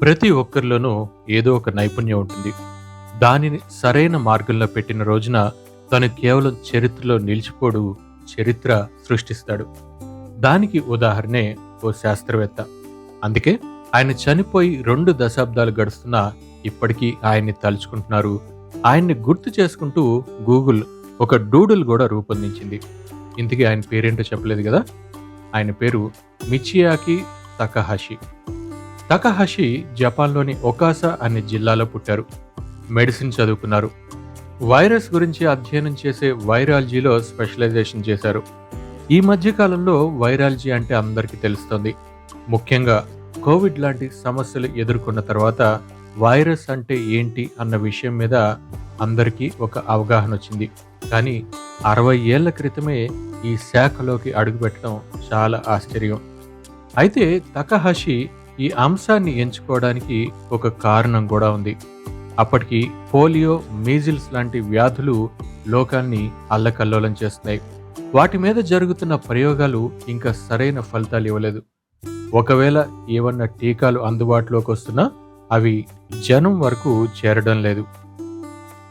ప్రతి ఒక్కరిలోనూ ఏదో ఒక నైపుణ్యం ఉంటుంది. దానిని సరైన మార్గంలో పెట్టిన రోజున తను కేవలం చరిత్రలో నిలిచిపోడు చరిత్ర సృష్టిస్తాడు. దానికి ఉదాహరణే ఓ శాస్త్రవేత్త. అందుకే ఆయన చనిపోయి రెండు దశాబ్దాలు గడుస్తున్నా ఇప్పటికీ ఆయన్ని తలుచుకుంటున్నారు. ఆయన్ని గుర్తు చేసుకుంటూ గూగుల్ ఒక డూడుల్ కూడా రూపొందించింది. ఇంతకీ ఆయన పేరేంటో చెప్పలేదు కదా? ఆయన పేరు మిచియాకి తకహాషి. తకహషి జపాన్లోని ఒకాసా అనే జిల్లాలో పుట్టారు. మెడిసిన్ చదువుకున్నారు. వైరస్ గురించి అధ్యయనం చేసే వైరాలజీలో స్పెషలైజేషన్ చేశారు. ఈ మధ్యకాలంలో వైరాలజీ అంటే అందరికీ తెలుస్తుంది. ముఖ్యంగా కోవిడ్ లాంటి సమస్యలు ఎదుర్కొన్న తర్వాత వైరస్ అంటే ఏంటి అన్న విషయం మీద అందరికీ ఒక అవగాహన వచ్చింది. కానీ అరవై ఏళ్ళ క్రితమే ఈ శాఖలోకి అడుగుపెట్టడం చాలా ఆశ్చర్యం. అయితే తకహషి ఈ అంశాన్ని ఎంచుకోవడానికి ఒక కారణం కూడా ఉంది. అప్పటికి పోలియో మీజిల్స్ లాంటి వ్యాధులు లోకాన్ని అల్లకల్లోలం చేస్తున్నాయి. వాటి మీద జరుగుతున్న ప్రయోగాలు ఇంకా సరైన ఫలితాలు ఇవ్వలేదు. ఒకవేళ ఏమన్నా టీకాలు అందుబాటులోకి వస్తున్నా అవి జనం వరకు చేరడం లేదు.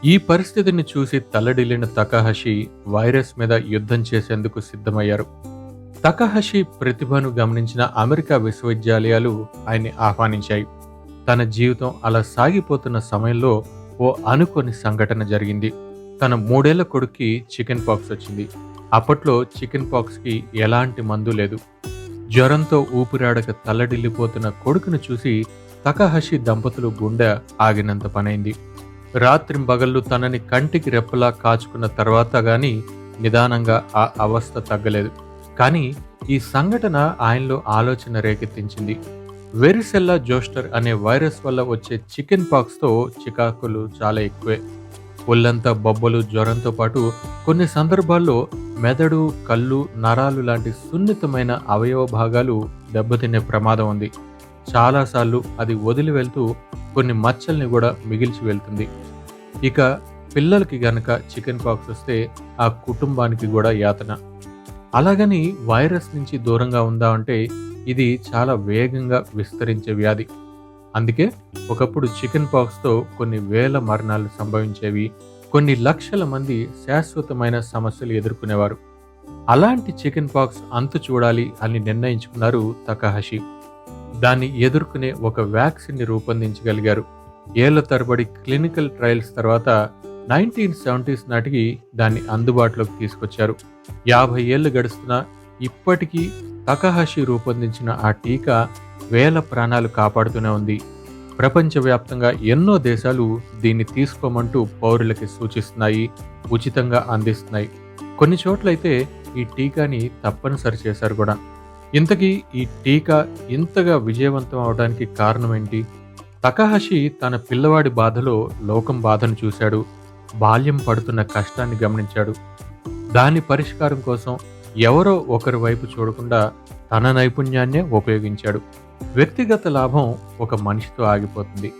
ఈ పరిస్థితిని చూసి తల్లడిల్లిన తకాహషి వైరస్ మీద యుద్ధం చేసేందుకు సిద్ధమయ్యారు. తకహషి ప్రతిభను గమనించిన అమెరికా విశ్వవిద్యాలయాలు ఆయన్ని ఆహ్వానించాయి. తన జీవితం అలా సాగిపోతున్న సమయంలో ఓ అనుకోని సంఘటన జరిగింది. తన మూడేళ్ళ కొడుక్కి చికెన్ పాక్స్ వచ్చింది. అప్పట్లో చికెన్ పాక్స్కి ఎలాంటి మందు లేదు. జ్వరంతో ఊపిరాడక తల్లడిల్లిపోతున్న కొడుకును చూసి తకహషి దంపతులు గుండె ఆగినంత పనైంది. రాత్రింబగళ్ళు తనని కంటికి రెప్పలా కాచుకున్న తర్వాత గాని నిదానంగా ఆ అవస్థ తగ్గలేదు. కానీ ఈ సంఘటన ఆయనలో ఆలోచన రేకెత్తించింది. వెరిసెల్లా జోస్టర్ అనే వైరస్ వల్ల వచ్చే చికెన్ పాక్స్తో చికాకులు చాలా ఎక్కువే. ఒళ్ళంతా బొబ్బలు జ్వరంతో పాటు కొన్ని సందర్భాల్లో మెదడు కళ్ళు నరాలు లాంటి సున్నితమైన అవయవ భాగాలు దెబ్బతినే ప్రమాదం ఉంది. చాలాసార్లు అది వదిలి వెళ్తూ కొన్ని మచ్చల్ని కూడా మిగిల్చి వెళ్తుంది. ఇక పిల్లలకి గనక చికెన్ పాక్స్ వస్తే ఆ కుటుంబానికి కూడా యాతన. అలాగని వైరస్ నుంచి దూరంగా ఉందా అంటే ఇది చాలా వేగంగా విస్తరించే వ్యాధి. అందుకే ఒకప్పుడు చికెన్ పాక్స్తో కొన్ని వేల మరణాలు సంభవించేవి కొన్ని లక్షల మంది శాశ్వతమైన సమస్యలు ఎదుర్కొనేవారు. అలాంటి చికెన్ పాక్స్ అంతు చూడాలి అని నిర్ణయించుకున్నారు తకహషి. దాన్ని ఎదుర్కొనే ఒక వ్యాక్సిన్ని రూపొందించగలిగారు. ఏళ్ళ తరబడి క్లినికల్ ట్రయల్స్ తర్వాత నైన్టీన్ సెవెంటీస్ నాటికి దాన్ని అందుబాటులోకి తీసుకొచ్చారు. యాభై ఏళ్ళు గడుస్తున్నా ఇప్పటికీ తకహషి రూపొందించిన ఆ టీకా వేల ప్రాణాలు కాపాడుతూనే ఉంది. ప్రపంచవ్యాప్తంగా ఎన్నో దేశాలు దీన్ని తీసుకోమంటూ పౌరులకి సూచిస్తున్నాయి ఉచితంగా అందిస్తున్నాయి. కొన్ని చోట్లయితే ఈ టీకాని తప్పనిసరి చేశారు కూడా. ఇంతకీ ఈ టీకా ఇంతగా విజయవంతం అవడానికి కారణం ఏంటి తకహషి తన పిల్లవాడి బాధలో లోకం బాధను చూశాడు. బాల్యం పడుతున్న కష్టాన్ని గమనించాడు. దాని పరిష్కారం కోసం ఎవరో ఒకరి వైపు చూడకుండా తన నైపుణ్యాన్నే ఉపయోగించాడు. వ్యక్తిగత లాభం ఒక మనిషితో ఆగిపోతుంది.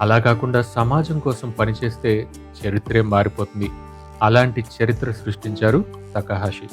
అలా కాకుండా సమాజం కోసం పనిచేస్తే చరిత్రే మారిపోతుంది. అలాంటి చరిత్ర సృష్టించారు తకహాషి